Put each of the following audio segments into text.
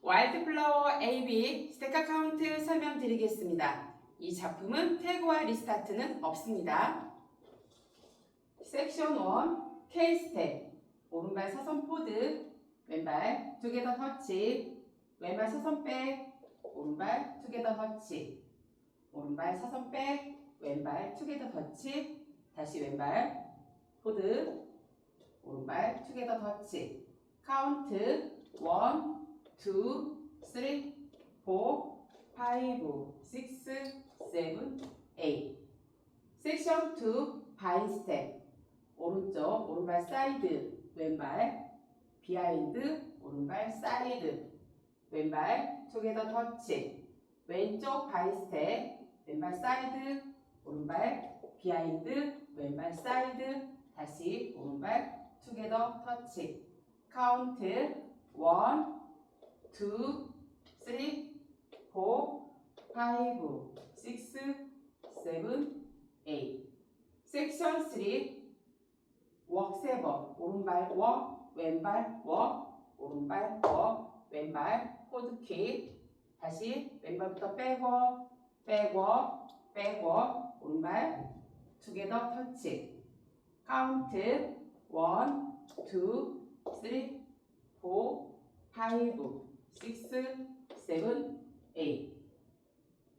와일드플라워 AB 스테카 카운트 설명드리겠습니다. 이 작품은 태그와 리스타트는 없습니다. 섹션 1 K-스텝. 오른발 사선 포드 왼발 투게더 터치. 왼발 사선 백 오른발 투게더 터치. 오른발 사선 백 왼발 투게더 터치. 다시 왼발 포드 오른발 투게더 터치. 카운트 1 2 3 4 5 6 7 8 섹션 2 바인 스텝 오른쪽 오른발 사이드 왼발 비하인드 오른발 사이드 왼발 투게더 터치 왼쪽 바인 스텝 왼발 사이드 오른발 비하인드 왼발 사이드 다시 오른발 투게더 터치 카운트 1 2 3 4 5 6 7 8 섹션 3 웍세번 오른발 웍 왼발 웍 오른발 웍 왼발 포드킥 다시 왼발부터 백워 백워 백워 오른발 투게더 터치 카운트 1 2 3 4 5 6 7 8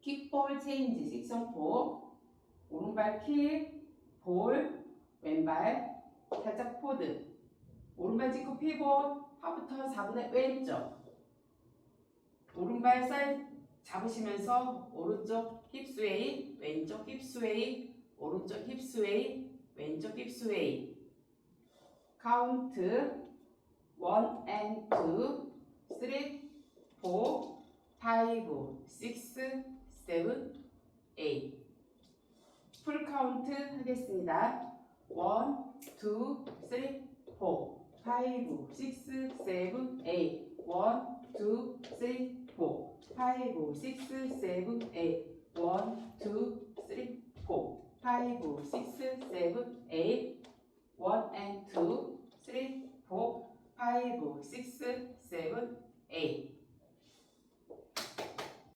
킥볼 체인지 4 오른발 킥, 볼, 왼발 살짝 포드. 오른발 짚고 피봇 하부터 4분의 왼쪽. 오른발 살 잡으시면서 오른쪽 힙스웨이 왼쪽 힙스웨이 오른쪽 힙스웨이 왼쪽 힙스웨이 카운트 1 and 2 6, 7, 8 풀카운트 하겠습니다. 1, 2, 3, 4, 5, 6, 7, 8 1, 2, 3, 4, 5, 6, 7, 8 1, 2, 3, 4 5, 6, 7, 8 1 and 2, 3, 4 5, 6, 7, 8